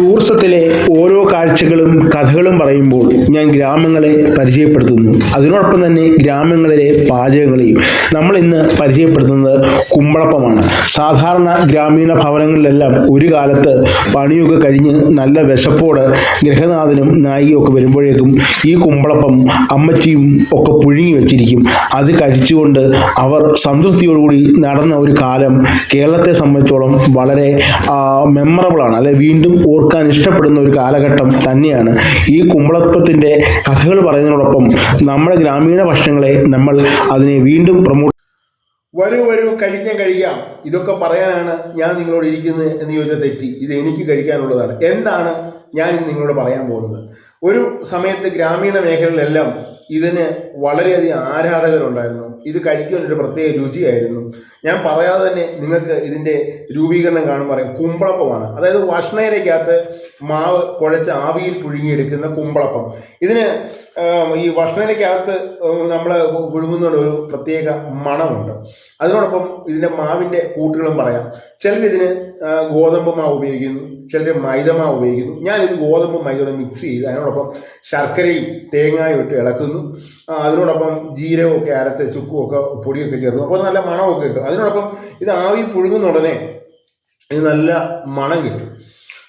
ടൂറിസത്തിലെ ഓരോ കാഴ്ചകളും കഥകളും പറയുമ്പോൾ ഞാൻ ഗ്രാമങ്ങളെ പരിചയപ്പെടുത്തുന്നു. അതിനോടൊപ്പം തന്നെ ഗ്രാമങ്ങളിലെ പാചകങ്ങളെയും നമ്മൾ ഇന്ന് പരിചയപ്പെടുത്തുന്നത് കുമ്പളപ്പമാണ്. സാധാരണ ഗ്രാമീണ ഭവനങ്ങളിലെല്ലാം ഒരു കാലത്ത് പണിയൊക്കെ കഴിഞ്ഞ് നല്ല വിശപ്പോട് ഗൃഹനാഥനും നായികയും ഒക്കെ വരുമ്പോഴേക്കും ഈ കുമ്പളപ്പം അമ്മച്ചിയും ഒക്കെ പുഴുങ്ങി വെച്ചിരിക്കും. അത് കഴിച്ചുകൊണ്ട് അവർ സംതൃപ്തിയോടുകൂടി നടന്ന ഒരു കാലം കേരളത്തെ സംബന്ധിച്ചോളം വളരെ മെമ്മറബിൾ ആണ്. അല്ലെ വീണ്ടും ഓർക്കാൻ ഇഷ്ടപ്പെടുന്ന ഒരു കാലഘട്ടം തന്നെയാണ്. ഈ കുമ്പളപ്പത്തിന്റെ കഥകൾ പറയുന്നതിനോടൊപ്പം നമ്മുടെ ഗ്രാമീണ ഭക്ഷണങ്ങളെ നമ്മൾ അതിനെ വീണ്ടും പ്രൊമോട്ട് വരൂ വരൂ കഴിക്കാൻ കഴിയാം ഇതൊക്കെ പറയാനാണ് ഞാൻ നിങ്ങളോട് ഇരിക്കുന്നത് എന്ന് ചോദിച്ചാൽ തെറ്റി. ഇത് എനിക്ക് കഴിക്കാനുള്ളതാണ്. എന്താണ് ഞാൻ നിങ്ങളോട് പറയാൻ പോകുന്നത്? ഒരു സമയത്ത് ഗ്രാമീണ മേഖലകളിലെല്ലാം ഇതിന് വളരെയധികം ആരാധകരുണ്ടായിരുന്നു. ഇത് കഴിക്കാൻ ഒരു പ്രത്യേക രുചിയായിരുന്നു. ഞാൻ പറയാതെ തന്നെ നിങ്ങൾക്ക് ഇതിന്റെ രൂപീകരണം കാണുമ്പോൾ പറയും. കുമ്പളപ്പമാണ്. അതായത് വഷ്ണയിലേക്കകത്ത് മാവ് കുഴച്ച് ആവിയിൽ പുഴുങ്ങിയെടുക്കുന്ന കുമ്പളപ്പം. ഇതിന് ഈ വഷ്ണയിലേക്കകത്ത് നമ്മൾ പുഴുങ്ങുന്ന ഒരു പ്രത്യേക മണമുണ്ട്. അതിനോടൊപ്പം ഇതിന്റെ മാവിന്റെ കൂട്ടുകളും പറയാം. ആ, ഗോതമ്പ് മാവ് ഉപയോഗിക്കുന്നു. ചിലർ മൈദ മാവ് ഉപയോഗിക്കുന്നു. ഞാനിത് ഗോതമ്പ് മൈദയോടെ മിക്സ് ചെയ്ത് അതിനോടൊപ്പം ശർക്കരയും തേങ്ങയും ഇട്ട് ഇളക്കുന്നു. അതിനോടൊപ്പം ജീരകമൊക്കെ അരച്ച് ചുക്കും ഒക്കെ പൊടിയൊക്കെ ചേർന്നു അപ്പോൾ നല്ല മണമൊക്കെ കിട്ടും. അതിനോടൊപ്പം ഇത് ആവി പുഴുങ്ങുന്ന ഉടനെ ഇത് നല്ല മണം കിട്ടും.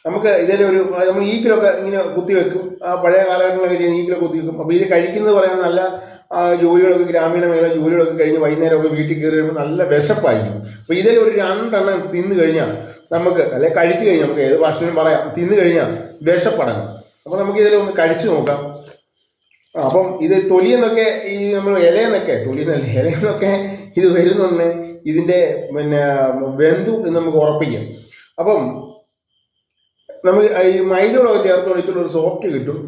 നമുക്ക് ഇതിന്റെ ഒരു നമ്മൾ ഈക്കിലൊക്കെ ഇങ്ങനെ കുത്തി വെക്കും. പഴയ കാലഘട്ടങ്ങളൊക്കെ ഈ ഈക്കിലൊക്കെ കുത്തി വെക്കും. അപ്പോൾ ഇത് കഴിക്കുന്നത് പറയാൻ നല്ല ജോലികളൊക്കെ ഗ്രാമീണ മേഖല ജോലികളൊക്കെ കഴിഞ്ഞ് വൈകുന്നേരമൊക്കെ വീട്ടിൽ കയറി വരുമ്പോൾ നല്ല വിശപ്പായിരിക്കും. അപ്പോൾ ഇതിൽ ഒരു രണ്ടെണ്ണം തിന്നു കഴിഞ്ഞാൽ നമുക്ക് അല്ലെ കഴിച്ചു കഴിഞ്ഞാൽ നമുക്ക് ഏത് ഭാഷയിലും പറയാം തിന്നു കഴിഞ്ഞാൽ വിശപ്പടങ്ങും. അപ്പോൾ നമുക്ക് ഇതിൽ ഒന്ന് കഴിച്ചു നോക്കാം. അപ്പം ഇത് തൊലിയെന്നൊക്കെ ഈ നമ്മൾ ഇലയെന്നൊക്കെ തൊലിയെന്നല്ല ഇലയെന്നൊക്കെ ഇത് വരുന്നുണ്ട് ഇതിന്റെ പിന്നെ വെന്തു എന്ന് നമുക്ക് ഉറപ്പിക്കാം. അപ്പം നമുക്ക് ഈ മൈദയോടൊക്കെ ചേർത്ത് ഒഴിച്ചുള്ള ഒരു സോഫ്റ്റ് കിട്ടും.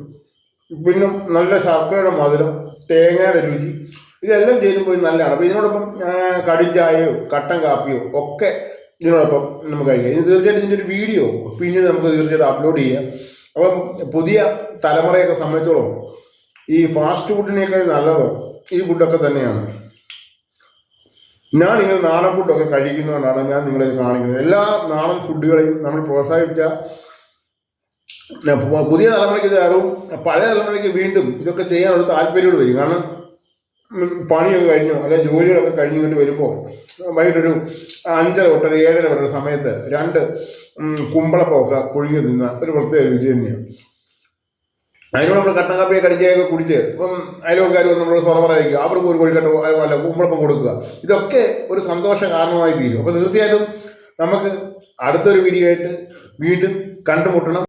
പിന്നെ നല്ല ശർക്കരയുടെ മധുരം തേങ്ങയുടെ രുചി. ഇതെല്ലാം ചേരുമ്പോൾ നല്ലതാണ്. അപ്പോൾ ഇതിനോടൊപ്പം കടിഞ്ചായയോ കട്ടൻ കാപ്പിയോ ഒക്കെ ഇതിനോടൊപ്പം നമുക്ക് കഴിക്കാം. ഇത് തീർച്ചയായിട്ടും ഇതിന്റെ ഒരു വീഡിയോ പിന്നീട് നമുക്ക് തീർച്ചയായിട്ടും അപ്ലോഡ് ചെയ്യാം. അപ്പം പുതിയ തലമുറയൊക്കെ സംബന്ധിച്ചോളം ഈ ഫാസ്റ്റ് ഫുഡിനേക്കാൾ നല്ലത് ഈ ഫുഡൊക്കെ തന്നെയാണ്. ഞാൻ ഇങ്ങനെ നാടൻ ഫുഡൊക്കെ കഴിക്കുന്നതുകൊണ്ടാണ് ഞാൻ നിങ്ങളെ കാണിക്കുന്നത്. എല്ലാ നാടൻ ഫുഡുകളെയും നമ്മൾ പ്രോത്സാഹിപ്പിച്ച പുതിയ തലമുറയ്ക്ക് ഇത് അറിവും പഴയ തലമുറയ്ക്ക് വീണ്ടും ഇതൊക്കെ ചെയ്യാനുള്ള താല്പര്യമോട് വരും. കാരണം പണിയൊക്കെ കഴിഞ്ഞു അല്ലെ ജോലികളൊക്കെ കഴിഞ്ഞിട്ട് വരുമ്പോൾ വൈകിട്ടൊരു അഞ്ചര തൊട്ടൊരു ഏഴര വരെ സമയത്ത് രണ്ട് കുമ്പളപ്പൊക്കെ പുഴുങ്ങി തിന്ന ഒരു പ്രത്യേക രുചി തന്നെയാണ്. അതിനോട് നമ്മൾ കട്ടൻ കാപ്പിയൊക്കെ കടിച്ചൊക്കെ കുടിച്ച് ഇപ്പം അയലോക്കാർ വന്ന് നമ്മൾ സ്വറ പറയായിരിക്കും അവർക്ക് ഒരു കോഴിക്കട്ട അല്ല കുമ്പളപ്പം കൊടുക്കുക. ഇതൊക്കെ ഒരു സന്തോഷ കാരണമായി തീരും. അപ്പോൾ തീർച്ചയായിട്ടും നമുക്ക് അടുത്തൊരു വീഡിയോ ആയിട്ട് വീണ്ടും കണ്ടുമുട്ടണം.